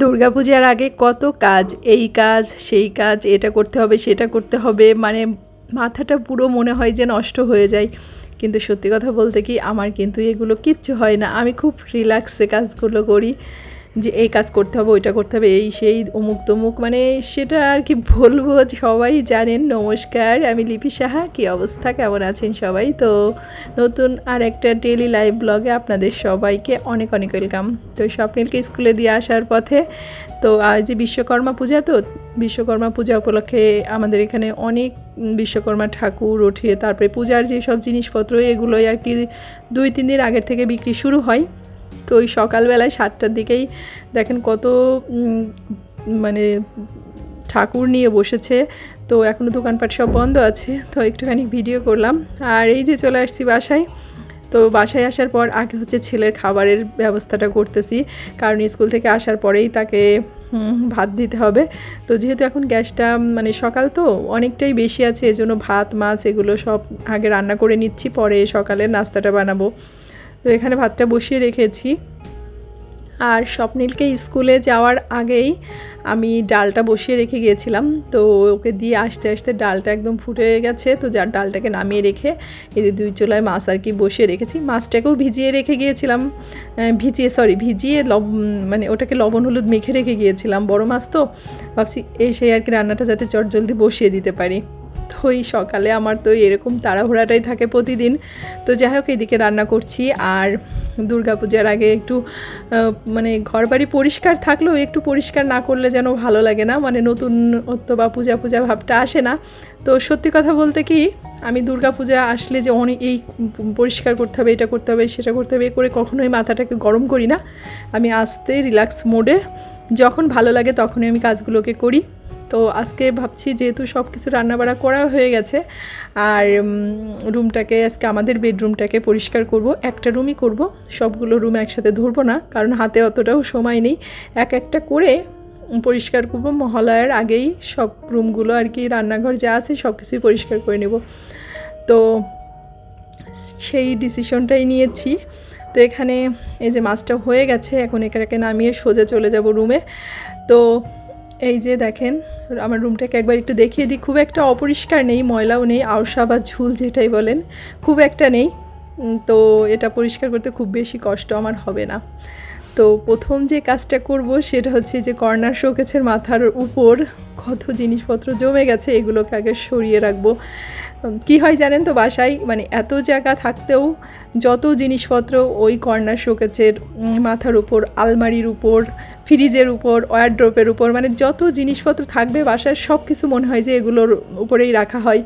দুর্গাপূজার আগে কত কাজ, এই কাজ, সেই কাজ, এটা করতে হবে, সেটা করতে হবে মানে মাথাটা পুরো মনে হয় যে নষ্ট হয়ে যায়। কিন্তু সত্যি কথা বলতে কি, আমার কিন্তু এগুলো কিচ্ছু হয় না। আমি খুব রিল্যাক্সে কাজগুলো করি। যে এই কাজ করতে হবে, ওইটা করতে হবে, এই সেই অমুক তমুক মানে সেটা আর কি বলব, সবাই জানেন, নমস্কার, আমি লিপি সাহা, কী অবস্থা, কেমন আছেন সবাই? তো নতুন আর একটা ডেলি লাইভ ব্লগে আপনাদের সবাইকে অনেক অনেক ওয়েলকাম তো স্বপ্নিলকে স্কুলে দিয়ে আসার পথে, তো যে বিশ্বকর্মা পূজা, তো বিশ্বকর্মা পূজা উপলক্ষে আমাদের এখানে অনেক বিশ্বকর্মা ঠাকুর উঠিয়ে তারপরে পূজার যে সব জিনিসপত্র, এগুলোই আর কি দুই, তিন দিন আগের থেকে বিক্রি শুরু হয়। তো ওই সকালবেলায় সাতটার দিকেই দেখেন কত মানে ঠাকুর নিয়ে বসেছে। তো এখনও দোকানপাট সব বন্ধ আছে, তো একটুখানি ভিডিও করলাম। আর এই যে চলে আসছি বাসায়, তো বাসায় আসার পর আগে হচ্ছে ছেলের খাবারের ব্যবস্থাটা করতেছি। কারণ স্কুল থেকে আসার পরেই তাকে ভাত দিতে হবে। তো যেহেতু এখন গ্যাসটা মানে সকাল তো, অনেকটাই বেশি আছে, এজন্য ভাত, মাছ এগুলো সব আগে রান্না করে নিচ্ছি, পরে সকালে নাস্তাটা বানাবো। তো এখানে ভাতটা বসিয়ে রেখেছি। আর স্বপ্নিলকে স্কুলে যাওয়ার আগেই আমি ডালটা বসিয়ে রেখে গিয়েছিলাম। তো ওকে দিয়ে আসতে আসতে ডালটা একদম ফুটে গেছে। তো যার ডালটাকে নামিয়ে রেখে যে দুই চুলায় মাছ আর কি বসিয়ে রেখেছি। মাছটাকেও ভিজিয়ে রেখে গিয়েছিলাম। ভিজিয়ে সরি ভিজিয়ে লব মানে ওটাকে লবণ, হলুদ মেখে রেখে গিয়েছিলাম। বড় মাছ তো। ভাবছি এই সেই আর কি রান্নাটা যাতে চটজলদি বসিয়ে দিতে পারি। এই সকালে আমার তো এরকম তাড়াহুড়াটাই থাকে প্রতিদিন। তো যাই হোক, এদিকে রান্না করছি। আর দুর্গাপূজার আগে একটু মানে ঘরবাড়ি পরিষ্কার থাকলেও একটু পরিষ্কার না করলে যেন ভালো লাগে না। মানে নতুন নতুনত্ব বা পূজা পূজা ভাবটা আসে না। তো সত্যি কথা বলতে কি, আমি দুর্গাপূজা আসলে যে অনেক এই পরিষ্কার করতে হবে, এটা করতে হবে, সেটা করতে হবে করে কখনোই মাথাটাকে গরম করি না। আমি আসতে রিল্যাক্স মোডে, যখন ভালো লাগে তখনই আমি কাজগুলোকে করি। তো আজকে ভাবছি যেহেতু সব কিছু রান্নাবাড়া করা হয়ে গেছে, আর রুমটাকে আজকে আমাদের বেডরুমটাকে পরিষ্কার করব, একটা রুমই করব, সবগুলো রুম একসাথে ধরবো না, কারণ হাতে অতটাও সময় নেই। এক একটা করে পরিষ্কার করব, মহালয়ার আগেই সব রুমগুলো আর কি, রান্নাঘর যা আছে সব কিছুই পরিষ্কার করে নেব। তো সেই ডিসিশনটাই নিয়েছি। তো এখানে এই যে মাছটা হয়ে গেছে, এখন এখানে নামিয়ে সোজা চলে যাব রুমে। তো এই যে দেখেন আমার রুমটাকে একবার একটু দেখিয়ে দিই। খুব একটা অপরিষ্কার নেই, ময়লাও নেই আওসা বা ঝুল যেটাই বলেন, খুব একটা নেই। তো এটা পরিষ্কার করতে খুব বেশি কষ্ট আমার হবে না। তো প্রথম যে কাজটা করব সেটা হচ্ছে যে কর্নার শোকেছের মাথার উপর কত জিনিসপত্র জমে গেছে, এগুলোকে আগে সরিয়ে রাখব। কি হয় জানেন তো বাসায়? মানে এত জায়গা থাকতেও যত জিনিসপত্র ওই কর্নার শোকেচের মাথার উপর, আলমারির উপর, ফ্রিজের উপর ওয়ারড্রপের উপর মানে যত জিনিসপত্র থাকবে বাসায় সব কিছু মনে হয় যে এগুলোর উপরেই রাখা হয়।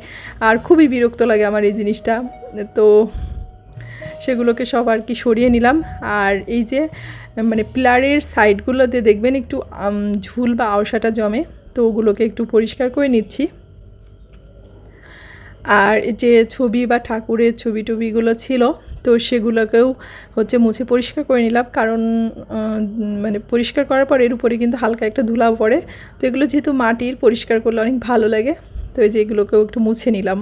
আর খুবই বিরক্ত লাগে আমার এই জিনিসটা। তো সেগুলোকে সব আর কি সরিয়ে নিলাম। আর এই যে মানে পিলারের সাইডগুলোতে দেখবেন একটু ঝুল বা আওসাটা জমে, তো ওগুলোকে একটু পরিষ্কার করে নিচ্ছি। আর যে ছবি বা ঠাকুরের ছবি টবিগুলো ছিল, তো সেগুলোকেও হচ্ছে মুছে পরিষ্কার করে নিলাম। কারণ মানে পরিষ্কার করার পর এর উপরে কিন্তু হালকা একটা ধুলা পড়ে। তো এগুলো যেহেতু মাটির, পরিষ্কার করলে অনেক ভালো লাগে। তো এই যে এগুলোকেও একটু মুছে নিলাম।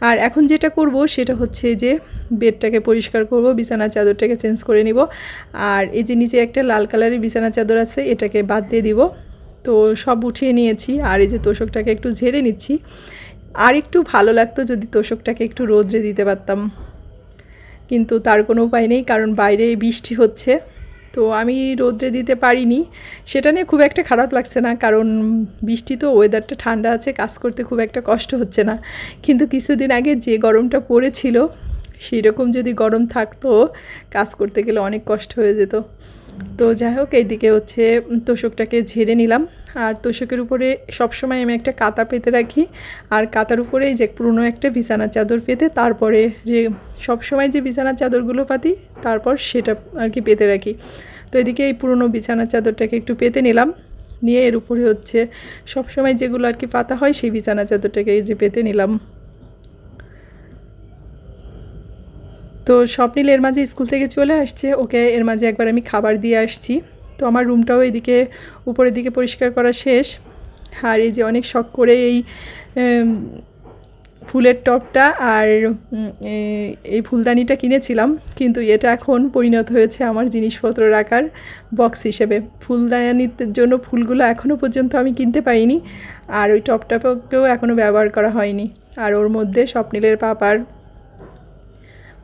আর এখন যেটা করব সেটা হচ্ছে যে বেডটাকে পরিষ্কার করব, বিছানার চাদরটাকে চেঞ্জ করে নিব। আর এই যে নিচে একটা লাল কালারের বিছানার চাদর আছে, এটাকে বাদ দিয়ে দিব। তো সব উঠিয়ে নিয়েছি। আর এই যে তোষকটাকে একটু ঝেড়ে নিচ্ছি। আর একটু ভালো লাগতো যদি তোষকটাকে একটু রোদ্রে দিতে পারতাম। কিন্তু তার কোনো উপায় নেই, কারণ বাইরে বৃষ্টি হচ্ছে। তো আমি রোদ্রে দিতে পারিনি। সেটা নিয়ে খুব একটা খারাপ লাগছে না, কারণ বৃষ্টি তো ওয়েদারটা ঠান্ডা আছে, কাজ করতে খুব একটা কষ্ট হচ্ছে না। কিন্তু কিছুদিন আগে যে গরমটা পড়েছিল সেই রকম যদি গরম থাকতো, কাজ করতে গেলে অনেক কষ্ট হয়ে যেত। তো যাই হোক, এইদিকে হচ্ছে তোষকটাকে ঝেড়ে নিলাম। আর তোষকের উপরে সবসময় আমি একটা কাতা পেতে রাখি। আর কাতার উপরে যে পুরনো একটা বিছানার চাদর পেতে, তারপরে যে সবসময় যে বিছানার চাদরগুলো পাতি, তারপর সেটা আর কি পেতে রাখি। তো এদিকে এই পুরনো বিছানার চাদরটাকে একটু পেতে নিলাম। নিয়ে এর উপরে হচ্ছে সবসময় যেগুলো আর কি পাতা হয়, সেই বিছানার চাদরটাকে যে পেতে নিলাম। তো স্বপ্নিল এর মাঝে স্কুল থেকে চলে আসছে। ওকে এর মাঝে একবার আমি খাবার দিয়ে আসছি। তো আমার রুমটাও এদিকে, উপরের দিকে পরিষ্কার করা শেষ। আর এই যে অনেক শখ করে এই ফুলের টপটা আর এই ফুলদানিটা কিনেছিলাম। কিন্তু এটা এখন পরিণত হয়েছে আমার জিনিসপত্র রাখার বক্স হিসেবে। ফুলদানির জন্য ফুলগুলো এখনও পর্যন্ত আমি কিনতে পারিনি। আর ওই টপটাকেও এখনও ব্যবহার করা হয়নি। আর ওর মধ্যে স্বপ্নিলের পাপার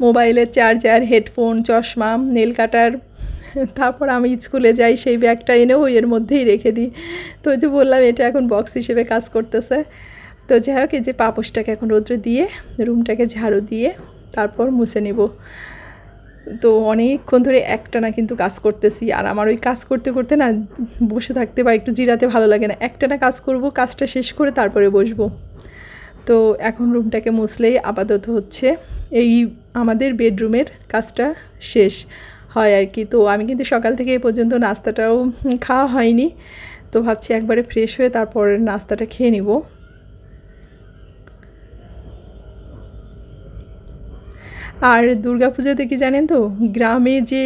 মোবাইলের চার্জার, হেডফোন, চশমা, নেল কাটার, তারপর আমি স্কুলে যাই, সেই ব্যাগটা এনেও এর মধ্যেই রেখে দিই। তো যে বললাম, এটা এখন বক্স হিসেবে কাজ করতেছে। তো যাই হোক, এই যে পাপোশটাকে এখন রোদ্রে দিয়ে, রুমটাকে ঝাড়ু দিয়ে তারপর মুছে নেব। তো অনেকক্ষণ ধরে একটানা কিন্তু কাজ করতেছি। আর আমার ওই কাজ করতে করতে না বসে থাকতে বা একটু জিরাতে ভালো লাগে না। একটানা কাজ করব, কাজটা শেষ করে তারপরে বসবো। তো এখন রুমটাকে মুছলেই আপাতত হচ্ছে। এই আমাদের বেডরুমের কাজটা শেষ হয় আর কি। তো আমি কিন্তু সকাল থেকে এ পর্যন্ত নাস্তাটাও খাওয়া হয়নি। তো ভাবছি একবারে ফ্রেশ হয়ে তারপর নাস্তাটা খেয়ে নিব। আর দুর্গাপূজাতে কি জানেন তো, গ্রামে যে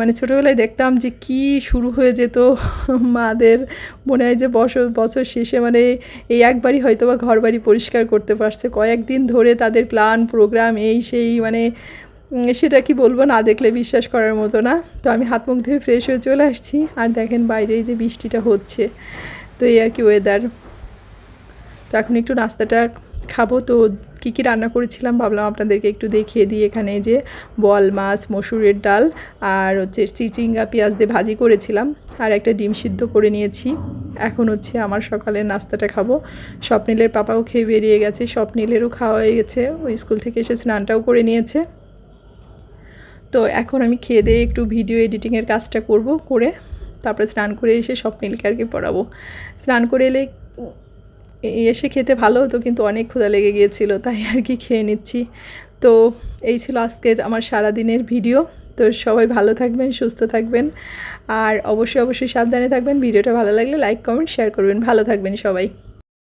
মানে ছোটোবেলায় দেখতাম যে কি শুরু হয়ে যেত মাদের, মনে হয় যে বছর বছর শেষে মানে এই একবারই হয়তো বা ঘর বাড়ি পরিষ্কার করতে পারছে। কয়েকদিন ধরে তাদের প্ল্যান প্রোগ্রাম এই সেই মানে সেটা কি বলব না দেখলে বিশ্বাস করার মতো না। তো আমি হাত মুখ ধুয়ে ফ্রেশ হয়ে চলে আসছি। আর দেখেন বাইরে যে বৃষ্টিটা হচ্ছে। তো এই আর কি ওয়েদার তো এখন একটু নাস্তাটা খাব। তো কী কী রান্না করেছিলাম ভাবলাম আপনাদেরকে একটু দেখিয়ে দিই। এখানে যে বল, মাছ, মসুরের ডাল আর হচ্ছে চিচিঙ্গা, পেঁয়াজ দিয়ে ভাজি করেছিলাম। আর একটা ডিম সিদ্ধ করে নিয়েছি। এখন হচ্ছে আমার সকালের নাস্তাটা খাব। স্বপ্নিলের পাপাও খেয়ে বেরিয়ে গেছে। স্বপ্নিলেরও খাওয়া হয়ে গেছে। ওই স্কুল থেকে এসে স্নানটাও করে নিয়েছে। তো এখন আমি খেয়ে দিয়ে একটু ভিডিও এডিটিংয়ের কাজটা করব, করে তারপরে স্নান করে এসে স্বপ্নিলকে আর কি পড়াবো। স্নান করে এলে এসে খেতে ভালো হতো, কিন্তু অনেক ক্ষুধা লেগে গিয়েছিল, তাই আর কি খেয়ে নিচ্ছি। তো এই ছিল আজকের আমার সারাদিনের ভিডিও। তো সবাই ভালো থাকবেন, সুস্থ থাকবেন, আর অবশ্যই অবশ্যই সাবধানে থাকবেন। ভিডিওটা ভালো লাগলে লাইক, কমেন্ট, শেয়ার করবেন। ভালো থাকবেন সবাই।